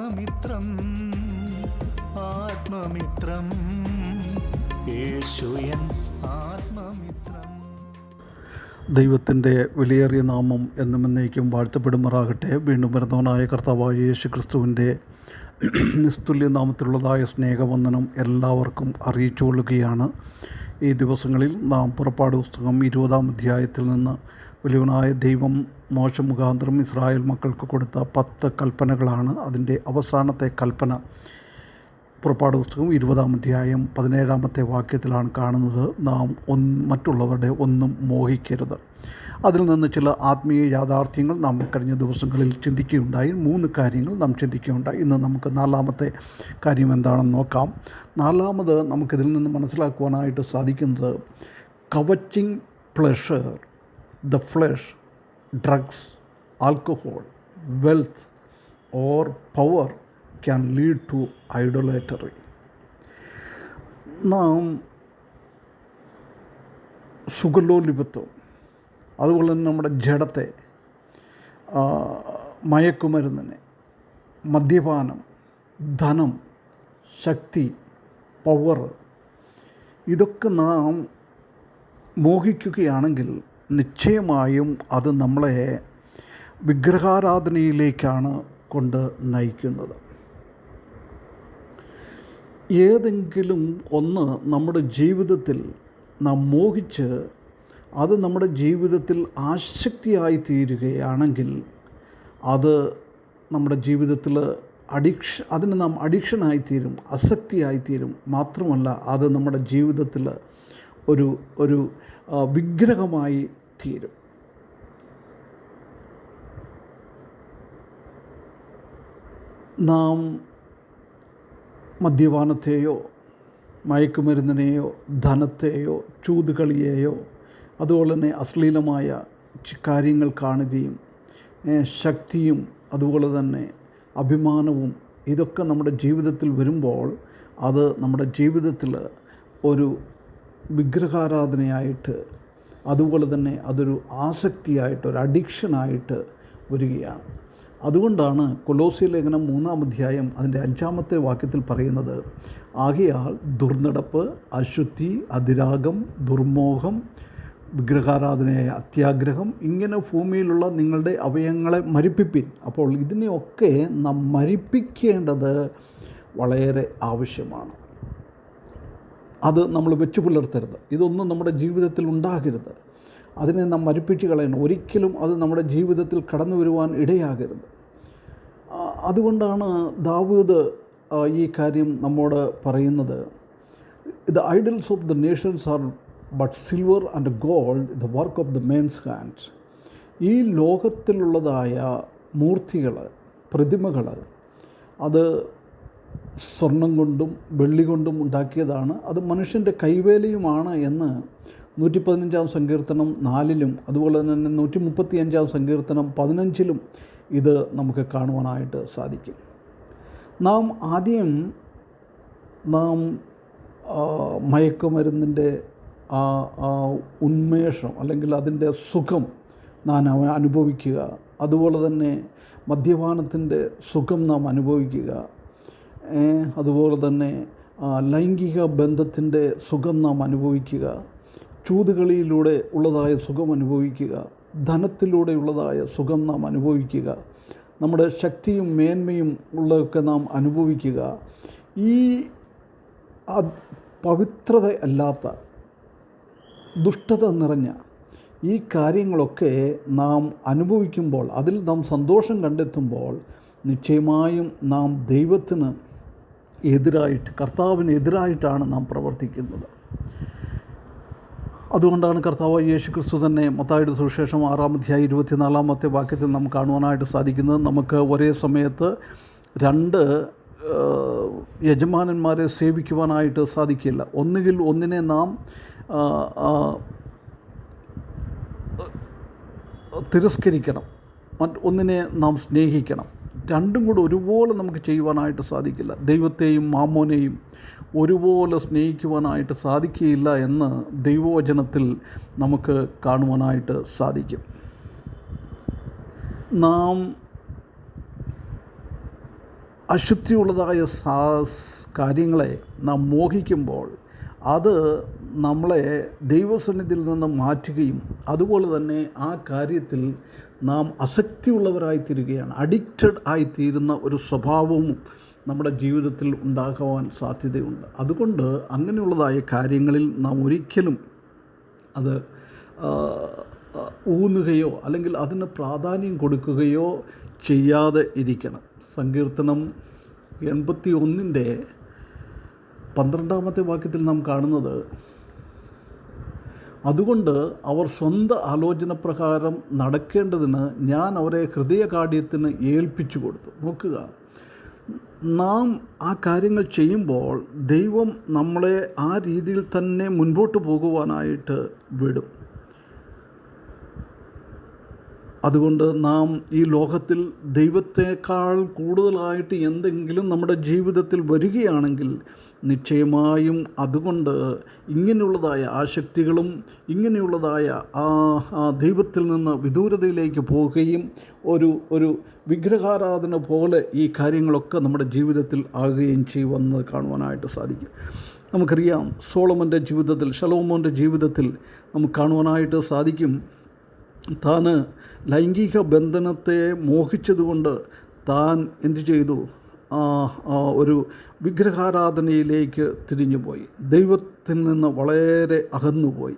ആത്മമിത്രം ആത്മമിത്രം. യേശുയൻ ആത്മമിത്രം. ദൈവത്തിന്റെ വിലയേറിയ നാമം എന്നും എന്നേക്കും വാഴ്ത്തപ്പെടുമാറാകട്ടെ. വീണ്ടും വരുന്നവനായ കർത്താവായ യേശു ക്രിസ്തുവിന്റെ നിസ്തുല്യ നാമത്തിലുള്ളതായ സ്നേഹവന്ദനം എല്ലാവർക്കും അറിയിച്ചു കൊള്ളുകയാണ് ഈ ദിവസങ്ങളിൽ നാം പുറപ്പാട് പുസ്തകം ഇരുപതാം അധ്യായത്തിൽ നിന്ന് വലിയവനായ ദൈവം മോശം മുഖാന്തരം ഇസ്രായേൽ മക്കൾക്ക് കൊടുത്ത പത്ത് കൽപ്പനകളാണ് അതിന്റെ അവസാനത്തെ കൽപ്പന. പുറപ്പാട് പുസ്തകം ഇരുപതാം അധ്യായം പതിനേഴാമത്തെ വാക്യത്തിലാണ് കാണുന്നത് നാം ഒന്ന് മറ്റുള്ളവരുടെ ഒന്നും മോഹിക്കരുത്. അതിൽ നിന്ന് ചില ആത്മീയ യാഥാർത്ഥ്യങ്ങൾ നാം കഴിഞ്ഞ ദിവസങ്ങളിൽ ചിന്തിക്കുകയുണ്ടായി. മൂന്ന് കാര്യങ്ങൾ നാം ചിന്തിക്കുകയുണ്ടായി. ഇന്ന് നമുക്ക് നാലാമത്തെ കാര്യം എന്താണെന്ന് നോക്കാം. നാലാമത് നമുക്കിതിൽ നിന്ന് മനസ്സിലാക്കുവാനായിട്ട് സാധിക്കുന്നത് coveting pleasure the flesh drugs alcohol wealth or power can lead to idolatry നാം സുഖലോലിപത്വം അതുപോലെ തന്നെ നമ്മുടെ ജഡത്തെ മയക്കുമരുന്നിനെ മദ്യപാനം ധനം ശക്തി പവർ ഇതൊക്കെ നാം മോഹിക്കുകയാണെങ്കിൽ നിശ്ചയമായും അത് നമ്മളെ വിഗ്രഹാരാധനയിലേക്കാണ് കൊണ്ട് നയിക്കുന്നത്. ഏതെങ്കിലും ഒന്ന് നമ്മുടെ ജീവിതത്തിൽ നാം മോഹിച്ച് അത് നമ്മുടെ ജീവിതത്തിൽ ആശക്തിയായി തീരുകയാണെങ്കിൽ അത് നമ്മുടെ ജീവിതത്തിൽ അഡിക്ഷ അതിന് നാം അഡിക്ഷനായി തീരും അസക്തിയായി തീരും. മാത്രമല്ല അത് നമ്മുടെ ജീവിതത്തിൽ ഒരു ഒരു വിഗ്രഹമായി തീരും. നാം മദ്യപാനത്തെയോ മയക്കുമരുന്നിനെയോ ധനത്തെയോ ചൂതുകളിയെയോ അതുപോലെ തന്നെ അശ്ലീലമായ കാര്യങ്ങൾ കാണുകയും ശക്തിയും അതുപോലെ തന്നെ അഭിമാനവും ഇതൊക്കെ നമ്മുടെ ജീവിതത്തിൽ വരുമ്പോൾ അത് നമ്മുടെ ജീവിതത്തിൽ ഒരു വിഗ്രഹാരാധനയായിട്ട് അതുപോലെ തന്നെ അതൊരു ആസക്തിയായിട്ട് ഒരു അഡിക്ഷനായിട്ട് വരികയാണ്. അതുകൊണ്ടാണ് കൊലോസി ലേഖനം മൂന്നാം അധ്യായം അതിന്റെ അഞ്ചാമത്തെ വാക്യത്തിൽ പറയുന്നത് ആകയാൽ ദുർനടപ്പ് അശുദ്ധി അതിരാഗം ദുർമോഹം വിഗ്രഹാരാധനയായ അത്യാഗ്രഹം ഇങ്ങനെ ഭൂമിയിലുള്ള നിങ്ങളുടെ അവയങ്ങളെ മരിപ്പിപ്പിൻ. അപ്പോൾ ഇതിനെയൊക്കെ നാം മരിപ്പിക്കേണ്ടത് വളരെ ആവശ്യമാണ്. അത് നമ്മൾ വെച്ച് പുലർത്തരുത്. ഇതൊന്നും നമ്മുടെ ജീവിതത്തിൽ ഉണ്ടാകരുത്. അതിനെ നാം മരിപ്പിച്ച് കളയണം. ഒരിക്കലും അത് നമ്മുടെ ജീവിതത്തിൽ കടന്നു വരുവാൻ ഇടയാകരുത്. അതുകൊണ്ടാണ് ദാവൂദ് ഈ കാര്യം നമ്മോട് പറയുന്നത്. The idols of the nations are but silver and gold the work of the men's hands ഈ ലോകത്തിലുള്ളതായ മൂർത്തികൾ പ്രതിമകൾ അത് സ്വർണം കൊണ്ടും വെള്ളി കൊണ്ടും ഉണ്ടാക്കിയതാണ്. അത് മനുഷ്യന്റെ കൈവേലയുമാണ് എന്ന് നൂറ്റി പതിനഞ്ചാം സങ്കീർത്തനം നാലിലും അതുപോലെ തന്നെ നൂറ്റി മുപ്പത്തി അഞ്ചാം സങ്കീർത്തനം പതിനഞ്ചിലും ഇത് നമുക്ക് കാണുവാനായിട്ട് സാധിക്കും. നാം ആദ്യം നാം മയക്കുമരുന്നിന്റെ ആ ആ ഉന്മേഷം അല്ലെങ്കിൽ അതിന്റെ സുഖം നാം അനുഭവിക്കുക. അതുപോലെ തന്നെ മദ്യപാനത്തിന്റെ സുഖം നാം അനുഭവിക്കുക. അതുപോലെ തന്നെ ലൈംഗിക ബന്ധത്തിന്റെ സുഖം നാം അനുഭവിക്കുക ചൂതുകളിയിലൂടെ ഉള്ളതായ സുഖം അനുഭവിക്കുക ധനത്തിലൂടെ ഉള്ളതായ സുഖം നാം അനുഭവിക്കുക നമ്മുടെ ശക്തിയും മേന്മയും ഉള്ളതൊക്കെ നാം അനുഭവിക്കുക. ഈ പവിത്രത അല്ലാത്ത ദുഷ്ടത നിറഞ്ഞ ഈ കാര്യങ്ങളൊക്കെ നാം അനുഭവിക്കുമ്പോൾ അതിൽ നാം സന്തോഷം കണ്ടെത്തുമ്പോൾ നിശ്ചയമായും നാം ദൈവത്തിന് എതിരായിട്ട് കർത്താവിന് എതിരായിട്ടാണ് നാം പ്രവർത്തിക്കുന്നത്. അതുകൊണ്ടാണ് കർത്താവ് യേശു ക്രിസ്തു തന്നെ മത്തായുടെ സുവിശേഷം ആറാം അധ്യായം ഇരുപത്തിനാലാമത്തെ വാക്യത്തിൽ നാം കാണുവാനായിട്ട് സാധിക്കുന്നത്. നമുക്ക് ഒരേ സമയത്ത് രണ്ട് യജമാനന്മാരെ സേവിക്കുവാനായിട്ട് സാധിക്കില്ല. ഒന്നുകിൽ ഒന്നിനെ നാം തിരസ്കരിക്കണം. മറ്റ് ഒന്നിനെ നാം സ്നേഹിക്കണം. രണ്ടും കൂടെ ഒരുപോലെ നമുക്ക് ചെയ്യുവാനായിട്ട് സാധിക്കില്ല. ദൈവത്തെയും മാമോനെയും ഒരുപോലെ സ്നേഹിക്കുവാനായിട്ട് സാധിക്കുകയില്ല എന്ന് ദൈവവചനത്തിൽ നമുക്ക് കാണുവാനായിട്ട് സാധിക്കും. നാം അശുദ്ധിയുള്ളതായ സാ കാര്യങ്ങളെ നാം മോഹിക്കുമ്പോൾ അത് നമ്മളെ ദൈവസന്നിധിയിൽ നിന്ന് മാറ്റുകയും അതുപോലെ തന്നെ ആ കാര്യത്തിൽ നാം അസക്തിയുള്ളവരായി തീരുകയാണ് അഡിക്റ്റഡ് ആയിത്തീരുന്ന ഒരു സ്വഭാവവും നമ്മുടെ ജീവിതത്തിൽ ഉണ്ടാകുവാൻ സാധ്യതയുണ്ട്. അതുകൊണ്ട് അങ്ങനെയുള്ളതായ കാര്യങ്ങളിൽ നാം ഒരിക്കലും അത് ഊന്നുകയോ അല്ലെങ്കിൽ അതിന് പ്രാധാന്യം കൊടുക്കുകയോ ചെയ്യാതെ ഇരിക്കണം. സങ്കീർത്തനം എൺപത്തി ഒന്നിന്റെ പന്ത്രണ്ടാമത്തെ വാക്യത്തിൽ നാം കാണുന്നത് അതുകൊണ്ട് അവർ സ്വന്തം ആലോചന പ്രകാരം നടക്കേണ്ടതിന് ഞാൻ അവരെ ഹൃദയകാഠ്യത്തിന് ഏൽപ്പിച്ചു കൊടുത്തു. നോക്കുക. നാം ആ കാര്യങ്ങൾ ചെയ്യുമ്പോൾ ദൈവം നമ്മളെ ആ രീതിയിൽ തന്നെ മുൻപോട്ട് പോകുവാനായിട്ട് വിടും. അതുകൊണ്ട് നാം ഈ ലോകത്തിൽ ദൈവത്തേക്കാൾ കൂടുതലായിട്ട് എന്തെങ്കിലും നമ്മുടെ ജീവിതത്തിൽ വരികയാണെങ്കിൽ നിശ്ചയമായും അതുകൊണ്ട് ഇങ്ങനെയുള്ളതായ ആശക്തികളും ഇങ്ങനെയുള്ളതായ ആ ദൈവത്തിൽ നിന്ന് വിദൂരതയിലേക്ക് പോവുകയും ഒരു ഒരു വിഗ്രഹാരാധന പോലെ ഈ കാര്യങ്ങളൊക്കെ നമ്മുടെ ജീവിതത്തിൽ ആകുകയും ചെയ്യുമെന്ന് കാണുവാനായിട്ട് സാധിക്കും. നമുക്കറിയാം സോളമന്റെ ജീവിതത്തിൽ ഷലോമോന്റെ ജീവിതത്തിൽ നമുക്ക് കാണുവാനായിട്ട് സാധിക്കും. താൻ ലൈംഗിക ബന്ധനത്തെ മോഹിച്ചതുകൊണ്ട് താൻ എന്തു ചെയ്തു? ഒരു വിഗ്രഹാരാധനയിലേക്ക് തിരിഞ്ഞുപോയി. ദൈവത്തിൽ നിന്ന് വളരെ അകന്നുപോയി.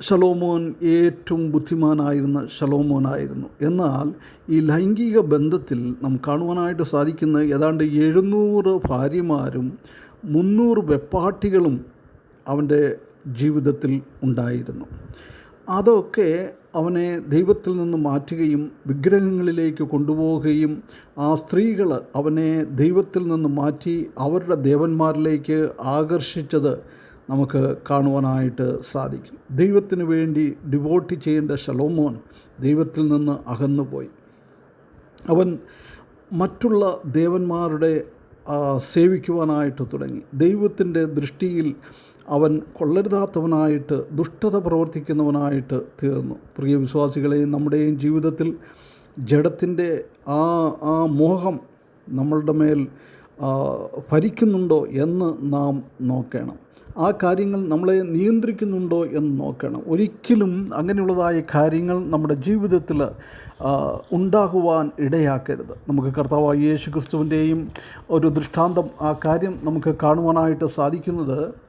ഷലോമോൻ ഏറ്റവും ബുദ്ധിമാനായിരുന്ന ശലോമോനായിരുന്നു. എന്നാൽ ഈ ലൈംഗിക ബന്ധത്തിൽ നാം കാണുവാനായിട്ട് സാധിക്കുന്ന ഏതാണ്ട് എഴുന്നൂറ് ഭാര്യമാരും മുന്നൂറ് വെപ്പാട്ടികളും അവന്റെ ജീവിതത്തിൽ ഉണ്ടായിരുന്നു. അതൊക്കെ അവനെ ദൈവത്തിൽ നിന്ന് മാറ്റുകയും വിഗ്രഹങ്ങളിലേക്ക് കൊണ്ടുപോവുകയും ആ സ്ത്രീകൾ അവനെ ദൈവത്തിൽ നിന്ന് മാറ്റി അവരുടെ ദേവന്മാരിലേക്ക് ആകർഷിച്ചത് നമുക്ക് കാണുവാനായിട്ട് സാധിക്കും. ദൈവത്തിന് വേണ്ടി ഡിവോട്ട് ചെയ്യേണ്ട ഷലോമോൻ ദൈവത്തിൽ നിന്ന് അകന്നുപോയി. അവൻ മറ്റുള്ള ദേവന്മാരുടെ സേവിക്കുവാനായിട്ട് തുടങ്ങി. ദൈവത്തിന്റെ ദൃഷ്ടിയിൽ അവൻ കൊള്ളരുതാത്തവനായിട്ട് ദുഷ്ടത പ്രവർത്തിക്കുന്നവനായിട്ട് തീർന്നു. പ്രിയ വിശ്വാസികളെയും നമ്മുടെയും ജീവിതത്തിൽ ജഡത്തിന്റെ ആ ആ മോഹം നമ്മളുടെ മേൽ ഭരിക്കുന്നുണ്ടോ എന്ന് നാം നോക്കണം. ആ കാര്യങ്ങൾ നമ്മളെ നിയന്ത്രിക്കുന്നുണ്ടോ എന്ന് നോക്കണം. ഒരിക്കലും അങ്ങനെയുള്ളതായ കാര്യങ്ങൾ നമ്മുടെ ജീവിതത്തിൽ ഉണ്ടാകുവാൻ ഇടയാക്കരുത്. നമുക്ക് കർത്താവായ യേശു ക്രിസ്തുവിന്റെയും ഒരു ദൃഷ്ടാന്തം ആ കാര്യം നമുക്ക് കാണുവാനായിട്ട് സാധിക്കുന്നത്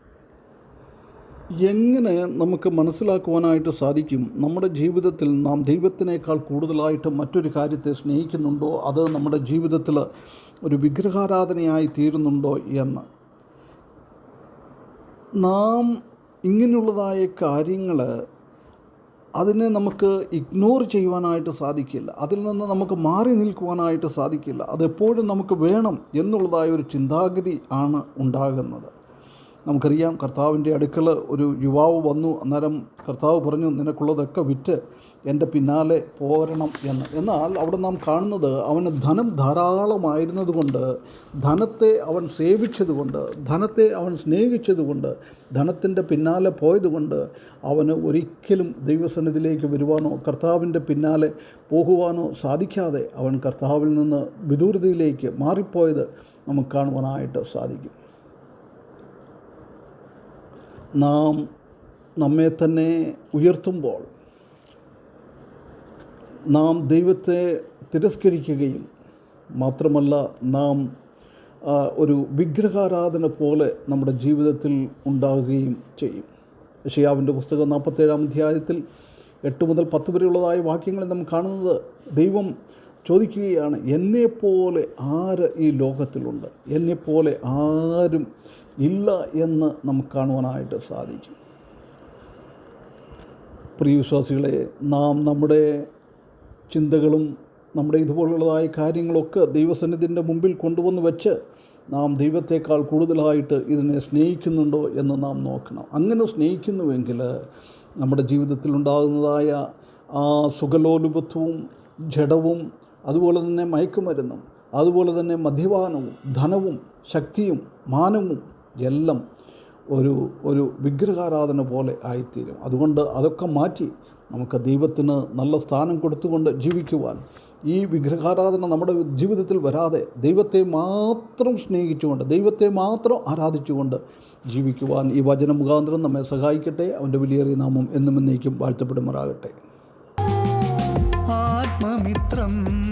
എങ്ങനെ നമുക്ക് മനസ്സിലാക്കുവാനായിട്ട് സാധിക്കും? നമ്മുടെ ജീവിതത്തിൽ നാം ദൈവത്തിനേക്കാൾ കൂടുതലായിട്ട് മറ്റൊരു കാര്യത്തെ സ്നേഹിക്കുന്നുണ്ടോ? അത് നമ്മുടെ ജീവിതത്തിൽ ഒരു വിഗ്രഹാരാധനയായി തീരുന്നുണ്ടോ എന്ന്. നാം ഇങ്ങനെയുള്ളതായ കാര്യങ്ങൾ അതിനെ നമുക്ക് ഇഗ്നോർ ചെയ്യുവാനായിട്ട് സാധിക്കില്ല. അതിൽ നിന്ന് നമുക്ക് മാറി നിൽക്കുവാനായിട്ട് സാധിക്കില്ല. അതെപ്പോഴും നമുക്ക് വേണം എന്നുള്ളതായ ഒരു ചിന്താഗതി ആണ് ഉണ്ടാകുന്നത്. നമുക്കറിയാം കർത്താവിന്റെ അടുക്കൽ ഒരു യുവാവ് വന്നു. അന്നേരം കർത്താവ് പറഞ്ഞു നിനക്കുള്ളതൊക്കെ വിറ്റ് എന്റെ പിന്നാലെ പോരണം എന്ന്. എന്നാൽ അവിടെ നാം കാണുന്നത് അവന് ധനം ധാരാളമായിരുന്നതുകൊണ്ട് ധനത്തെ അവൻ സേവിച്ചതുകൊണ്ട് ധനത്തെ അവൻ സ്നേഹിച്ചതുകൊണ്ട് ധനത്തിന്റെ പിന്നാലെ പോയതുകൊണ്ട് അവന് ഒരിക്കലും ദൈവസന്നിധിയിലേക്ക് വരുവാനോ കർത്താവിന്റെ പിന്നാലെ പോകുവാനോ സാധിക്കാതെ അവൻ കർത്താവിൽ നിന്ന് വിദൂരതയിലേക്ക് മാറിപ്പോയത് നമുക്ക് കാണുവാനായിട്ട് സാധിക്കും. നാം നമ്മെ തന്നെ ഉയർത്തുമ്പോൾ നാം ദൈവത്തെ തിരസ്കരിക്കുകയും മാത്രമല്ല നാം ഒരു വിഗ്രഹാരാധന പോലെ നമ്മുടെ ജീവിതത്തിൽ ഉണ്ടാകുകയും ചെയ്യും. ഷിയാവിന്റെ പുസ്തകം നാൽപ്പത്തേഴാം അധ്യായത്തിൽ എട്ട് മുതൽ പത്ത് വരെയുള്ളതായ വാക്യങ്ങളിൽ നാം കാണുന്നത് ദൈവം ചോദിക്കുകയാണ് എന്നെപ്പോലെ ആര് ഈ ലോകത്തിലുണ്ട്? എന്നെപ്പോലെ ആരും ഇല്ല എന്ന് നമുക്ക് കാണുവാനായിട്ട് സാധിക്കും. പ്രിയ വിശ്വാസികളെ നാം നമ്മുടെ ചിന്തകളും നമ്മുടെ ഇതുപോലുള്ളതായ കാര്യങ്ങളൊക്കെ ദൈവസന്നിധിന്റെ മുമ്പിൽ കൊണ്ടുവന്ന് വെച്ച് നാം ദൈവത്തെക്കാൾ കൂടുതലായിട്ട് ഇതിനെ സ്നേഹിക്കുന്നുണ്ടോ എന്ന് നാം നോക്കണം. അങ്ങനെ സ്നേഹിക്കുന്നുവെങ്കിൽ നമ്മുടെ ജീവിതത്തിൽ ഉണ്ടാകുന്നതായ ആ സുഖലോലുപത്വവും ജഡവും അതുപോലെ തന്നെ മയക്കുമരുന്നും അതുപോലെ തന്നെ മദ്യപാനവും ധനവും ശക്തിയും മാനവും എല്ലാം ഒരു ഒരു വിഗ്രഹാരാധന പോലെ ആയിത്തീരും. അതുകൊണ്ട് അതൊക്കെ മാറ്റി നമുക്ക് ദൈവത്തിന് നല്ല സ്ഥാനം കൊടുത്തുകൊണ്ട് ജീവിക്കുവാൻ ഈ വിഗ്രഹാരാധന നമ്മുടെ ജീവിതത്തിൽ വരാതെ ദൈവത്തെ മാത്രം സ്നേഹിച്ചുകൊണ്ട് ദൈവത്തെ മാത്രം ആരാധിച്ചുകൊണ്ട് ജീവിക്കുവാൻ ഈ വചന മുഖാന്തരം നമ്മെ സഹായിക്കട്ടെ. അവന്റെ വിലയേറിയ നാമം എന്നും എന്നേക്കും വാഴ്ത്തപ്പെടുമാറാകട്ടെ. ആത്മമിത്രം